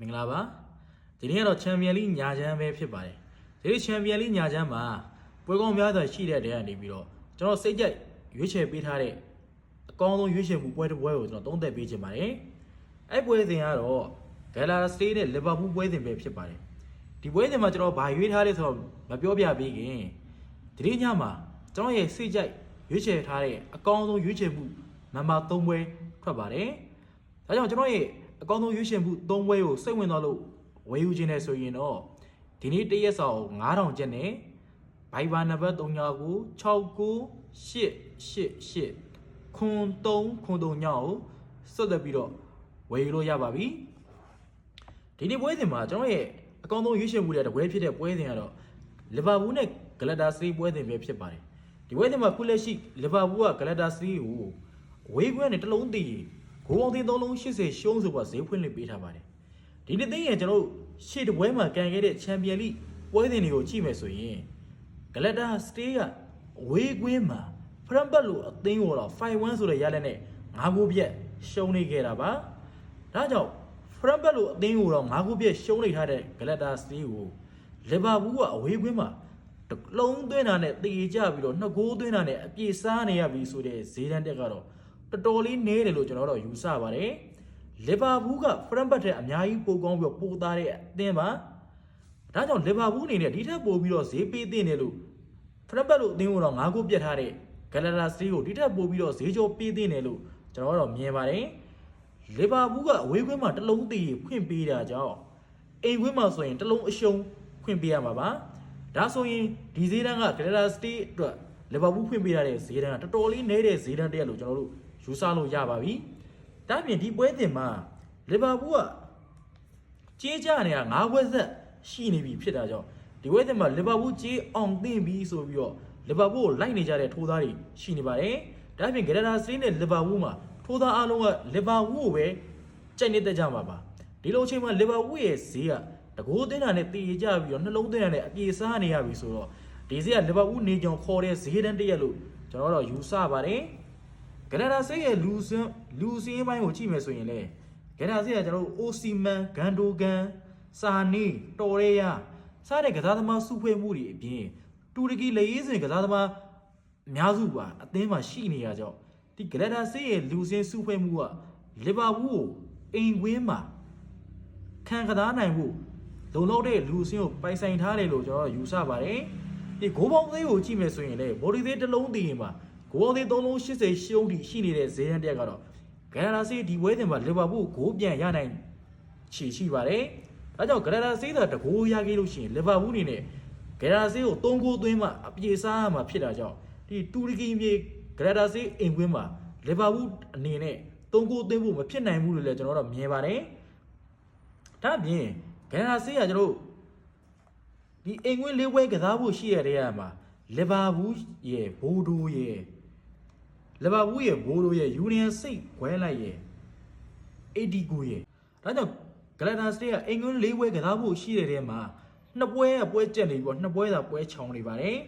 မင်္ဂလာပါဒီနေ့ကတော့ချန်ပီယံလိညာချမ်းပဲဖြစ်ပါတယ်ဒီနေ့ချန်ပီယံလိညာချမ်းမှာပွဲကောင်းများစွာရှိတဲ့တဲကနေပြီးတော့ကျွန်တော်စိတ်ကြိုက်ရွေးချယ်ပေးထားတဲ့အကောင်းဆုံးရွေးချယ်မှုပွဲတစ်ပွဲကိုကျွန်တော်သုံးသပ်ပေးခြင်းပါတယ်အဲ့ပွဲစဉ်ကတော့ဂယ်လာစတေးနဲ့လီဗာပူးပွဲစဉ်ပဲဖြစ်ပါတယ်ဒီပွဲစဉ်မှာကျွန်တော်ဘာရွေးထားလဲဆိုတော့မပြောပြပေးခင်ဒီနေ့ညမှာကျွန်တော်ရဲ့စိတ်ကြိုက်ရွေးချယ်ထားတဲ့အကောင်းဆုံးရွေးချယ်မှုနံပါတ်3ပွဲထွက်ပါတယ်ဒါကြောင့်ကျွန်တော်ရဲ့ အကောင်းဆုံးရွေးချယ်မှု၃ဘွဲကိုစိတ်ဝင်သွားလို့ဝယ်ယူခြင်းနဲ့ဆိုရင်တော့ဒီနေ့တရက်ဆောင်9000ကျပ်နဲ့ဘိုင်ဘာနံပါတ်39ကို69888ခွန်3ခွန်3ညောင်းကိုဆက်သက်ပြီးတော့ဝယ်ယူလို့ရပါပြီဒီနေ့ပွဲစဉ်မှာကျွန်တော်ရဲ့အကောင်းဆုံးရွေးချယ်မှုတွေတပွဲဖြစ်တဲ့ပွဲစဉ်ကတော့လီဗာပူးနဲ့ဂလက်တာစတီပွဲစဉ်ပဲဖြစ်ပါတယ်ဒီပွဲစဉ်မှာခုလက်ရှိလီဗာပူးကဂလက်တာစတီကိုဝေးခွဲနဲ့တစ်လုံးတည် ဂိုးအောင်သင်းသုံးလုံး80ရှုံးဆိုပါဈေးဖွင့်လှစ်ပေးထားပါတယ်ဒီနေ့သိရင်ကျွန်တော်တို့ရှေ့တစ်ပွဲမှာကန်ခဲ့တဲ့ချန်ပီယံလိပွဲစဉ်တွေကိုကြည့်မယ်ဆိုရင်ဂလက်တာစတေးကအဝေးကွင်းမှာဖရမ်ဘတ်လိုအသင်းကိုတော့5-1ဆိုတဲ့ရလက်နဲ့၅ဂိုးပြက်ရှုံးနေခဲ့တာပါဒါကြောင့်ဖရမ်ဘတ်လိုအသင်းကိုတော့၅ဂိုးပြက်ရှုံးနေထားတဲ့ဂလက်တာစတေးကိုလီဗာပူးကအဝေးကွင်းမှာတစ်လုံးသွင်းတာနဲ့တည်ကြပြီးတော့နှစ်ဂိုးသွင်းတာနဲ့အပြည့်စားနေရပြီဆိုတဲ့ဈေးတန်းတက်ကတော့ တော်တော်လေးနည်းတယ်လို့ကျွန်တော်တို့ယူဆပါတယ်လီဗာပူးကဖရန့်ဘတ်ထက်အများကြီးပိုကောင်းပြီးတော့ပိုသားတဲ့အသင်းပါဒါကြောင့်လီဗာပူးအနေနဲ့ဒီထက်ပိုပြီးတော့ဈေးပေးသင့်တယ်လို့ဖရန့်ဘတ်လို့အသင်းကိုတော့၅ခုပြတ်ထားတဲ့ဂလတာစတီကိုဒီထက်ပိုပြီးတော့ဈေးကြောပေးသင့်တယ်လို့ကျွန်တော်တို့မြင်ပါတယ်လီဗာပူးကအဝေးခွင်းမှာတစ်လုံးတည်ဖွင့်ပေးတာကြောင့်အိမ်ခွင်းမှာဆိုရင်တစ်လုံးအရှုံးဖွင့်ပေးရမှာပါဒါဆိုရင်ဒီဈေးတန်းကဂလတာစတီအတွက်လီဗာပူးဖွင့်ပေးရတဲ့ဈေးတန်းကတော်တော်လေးနည်းတဲ့ဈေးတန်းတစ်ရက်လို့ကျွန်တော်တို့ ယူဆလို့ရပါပြီ။ဒါပြင်ဒီပွဲတင်မှာလီဗာပူးကကြေးကြနေတာ၅ဘွဲ့ဆက်ရှိနေပြီဖြစ်တာကြောင့်ဒီပွဲတင်မှာလီဗာပူးကြေးအောင်သိမ့်ပြီဆိုပြီးတော့လီဗာပူးကိုလိုက်နေကြတဲ့ထိုးသားတွေရှိနေပါတယ်။ဒါပြင်ဂရနာစတင်းနဲ့လီဗာပူးမှာထိုးသားအားလုံးကလီဗာပူးကိုပဲကြိုက်နေတဲ့ကြမှာပါ။ဒီလိုအချိန်မှာလီဗာပူးရဲ့ဈေးကတကိုးတင်းတာနဲ့တည်ကြပြီးတော့နှလုံးတင်းတာနဲ့အပြေစားနေရပြီဆိုတော့ဒီဈေးကလီဗာပူးနေကြောင်ခေါ်တဲ့ဈေးတန်းတစ်ရက်လို့ကျွန်တော်တို့ယူဆပါတယ်။ ဂရနာဆေးရဲ့လူစင်းလူစင်းပိုင်းကိုကြည့်မယ်ဆိုရင်လေဂရနာဆေးကကျွန်တော်တို့အိုစီမန်ဂန်ဒိုဂန်စာနီတော်ရဲယာစတဲ့ကစားသမားစုဖွဲ့မှုတွေအပြင်တူရကီလေရေးစင်ကစားသမားအများစုပါအသင်းမှာရှိနေရကြောင်းဒီဂရနာဆေးရဲ့လူစင်းစုဖွဲ့မှုကလီဗာပူးကိုအိမ်ဝင်းမှာခံကစားနိုင်ဖို့လုံလောက်တဲ့လူစင်းကိုပိုင်ဆိုင်ထားတယ်လို့ကျွန်တော်ယူဆပါတယ်ဒီဂိုးပေါင်းသေးကိုကြည့်မယ်ဆိုရင်လေဘော်ဒီသေးတစ်လုံးတည်ရင်မှာ ဂိုးအောင်သေး3လုံး80ရှုံးထိရှိနေတဲ့ဇေယန်တက်ကတော့ဂရနာစီဒီဝဲတင်မှာလီဗာပူးဂိုးပြန်ရနိုင်ချီရှိပါတယ်။ဒါကြောင့်ဂရနာစီသာတကိုးရခဲ့လို့ရှိရင်လီဗာပူးအနေနဲ့ဂရနာစီကို3ဂိုးသွင်းမှအပြေစားရမှာဖြစ်တာကြောင့်ဒီတူရကီမြေဂရနာစီအိမ်ကွင်းမှာလီဗာပူးအနေနဲ့3ဂိုးသွင်းဖို့မဖြစ်နိုင်ဘူးလို့လည်းကျွန်တော်တို့မြင်ပါတယ်။ဒါ့အပြင်ဂရနာစီကကျွန်တော်တို့ဒီအိမ်ကွင်းလေးဝဲကစားဖို့ရှိရတဲ့နေရာမှာလီဗာပူးရဲ့ဘိုးဒိုးရဲ့ လီဗာပူးရဲ့ဘိုးတို့ရဲ့ယူနီယံစိတ်ခွဲလိုက်ရဲ့89ရဲ့ဒါကြောင့်ဂလက်တာစတေးကအင်္ဂလန်၄ပွဲကစားဖို့ရှိတဲ့ထဲမှာနှစ်ပွဲကပွဲကျက်နေပြီးတော့နှစ်ပွဲသာပွဲချောင်းနေပါတယ်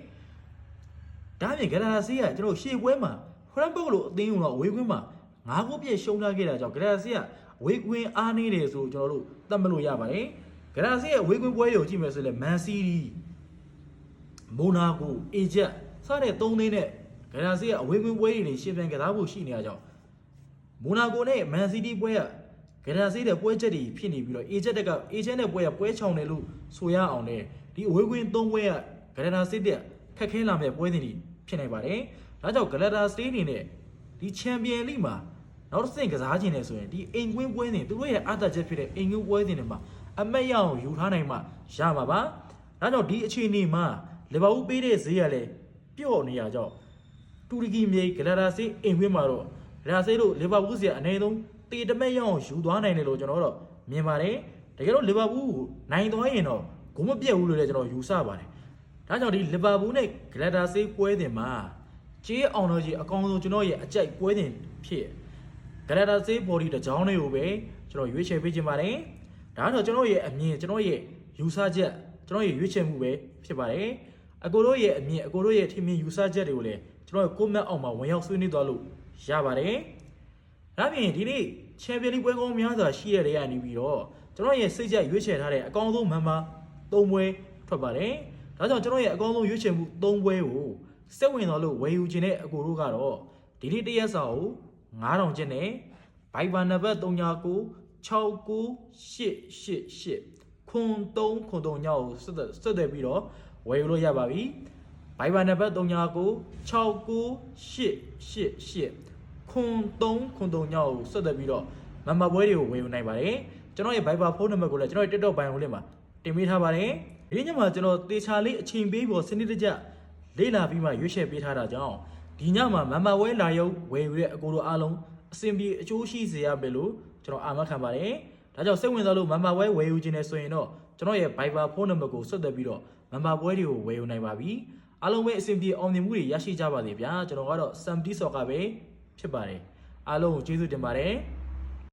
ဒါပြင်ဂလက်တာစတေးကကျွန်တော်ရှေ့ပွဲမှာဖရန်ဘုတ်လိုအသင်းကတော့ဝေးကွင်းမှာငါးခုပြည့်ရှုံးထားခဲ့တာကြောင့်ဂလက်တာစတေးကဝေးကွင်းအားနေတယ်ဆိုကျွန်တော်တို့သတ်မှတ်လို့ရပါတယ်ဂလက်တာစတေးရဲ့ဝေးကွင်းပွဲတွေကိုကြည့်မယ်ဆိုရင်မန်စီးတီးမိုနာကိုအေဂျက်စတဲ့၃သိန်းနဲ့ ဂရာစီကအဝေးကွင်းပွဲတွေနေရှင်းပြန်ကစားဖို့ရှိနေကြကြောင်းမိုနာကိုနဲ့မန်စီးတီးပွဲကဂရာစီတဲ့ပွဲချက်တွေဖြစ်နေပြီးတော့အေဂျက်တက်ကအေဂျက်နဲ့ပွဲကပွဲချောင်တယ်လို့ဆိုရအောင်လေဒီအဝေးကွင်း၃ပွဲကဂရာစီတဲ့ခက်ခဲလာမဲ့ပွဲစဉ်တွေဖြစ်နေပါတယ်ဒါကြောင့်ဂလာတာစတေးအနေနဲ့ဒီချန်ပီယံလိမှာနောက်တစ်ဆင့်ကစားခြင်းနဲ့ဆိုရင်ဒီအိမ်ကွင်းပွဲစဉ်သူတို့ရဲ့အသက်ချက်ဖြစ်တဲ့အိမ်ကွင်းပွဲစဉ်တွေမှာအမက်ရအောင်ယူထားနိုင်မှရမှာပါဒါကြောင့်ဒီအခြေအနေမှာလီဗာပူးပေးတဲ့ဈေးကလည်းပြော့နေရကြောင့် တူရကီမြေဂလာတာစီအိမ်ခွင်းမှာတော့ဂလာစီတို့လီဗာပူးစီကအနည်းဆုံးတေတမက်ရအောင်ယူသွားနိုင်တယ်လို့ကျွန်တော်တို့မြင်ပါတယ်တကယ်တော့လီဗာပူးကိုနိုင်သွားရင်တော့ဂုံမပြတ်ဘူးလို့လည်းကျွန်တော်ယူဆပါတယ်ဒါကြောင့်ဒီလီဗာပူးနဲ့ဂလာတာစီပွဲတင်မှာကြေးအောင်တော့ကြီးအကောင်ဆုံးကျွန်တော်ရဲ့အကြိုက်ပွဲတင်ဖြစ်ဂလာတာစီဘော်ဒီတစ်ကြောင်းလေးကိုပဲကျွန်တော်ရွေးချယ်ပေးခြင်းပါတယ်ဒါတော့ကျွန်တော်ရဲ့အမြင်ကျွန်တော်ရဲ့ယူဆချက်ကျွန်တော်ရဲ့ရွေးချယ်မှုပဲဖြစ်ပါတယ်အကိုတို့ရဲ့အမြင်အကိုတို့ရဲ့ထင်မြင်ယူဆချက်တွေကိုလည်း ကျွန်တော်ကိုမက်အောင်မှာဝင်ရောက်ဆွေးနွေးသွားလို့ရပါတယ်။ဒါပြင်ဒီနေ့ချန်ပီယံလိပွဲကောင်းများစွာရှိရတဲ့နေပြီးတော့ကျွန်တော်ရဲ့စိတ်ကြိုက်ရွေးချယ်ထားတဲ့အကောင်းဆုံး member ၃ပွဲထွက်ပါတယ်ဒါကြောင့်ကျွန်တော်ရဲ့အကောင်းဆုံးရွေးချယ်မှု၃ပွဲကိုစိတ်ဝင်တော်လို့ဝယ်ယူခြင်းတဲ့အကိုတို့ကတော့ဒီနေ့တရက်စာကို9000ကျပ်နဲ့ Viber နံပါတ်39969888ခွန်3ခွန်3ညောက်ကိုဆက်သက်ဆက်သွယ်ပြီးတော့ဝယ်ယူလို့ရပါပြီ။ Viber နံပါတ်39969888ခွန်3ခွန်3ညောက်ကိုဆက်သွယ်ပြီးတော့မမပွဲတွေကိုဝယ်ယူနိုင်ပါတယ်။ကျွန်တော်ရဲ့ Viber ဖုန်းနံပါတ်ကိုလည်းကျွန်တော်ရဲ့ TikTok ဘိုင်ကိုလည်းမှာတင်ပေးထားပါတယ်။ဒီညမှာကျွန်တော်တေချာလေးအချိန်ပေးဖို့စနစ်တကျလေ့လာပြီးမှရွေးချယ်ပေးထားတာကြောင့်ဒီညမှာမမဝဲလာရုပ်ဝယ်ယူတဲ့အကိုတို့အားလုံးအဆင်ပြေအကျိုးရှိစေရမယ်လို့ကျွန်တော်အာမခံပါတယ်။ဒါကြောင့်စိတ်ဝင်စားလို့မမဝဲဝယ်ယူခြင်းနဲ့ဆိုရင်တော့ကျွန်တော်ရဲ့ Viber ဖုန်းနံပါတ်ကိုဆက်သွယ်ပြီးတော့မမပွဲတွေကိုဝယ်ယူနိုင်ပါပြီ။ အားလုံးပဲအဆင်ပြေအောင်မြင်မှုတွေရရှိကြပါစေဗျာ။ကျွန်တော်ကတော့ Samty Soccer ပဲဖြစ်ပါတယ်။အားလုံးကိုကျေးဇူးတင်ပါတယ်။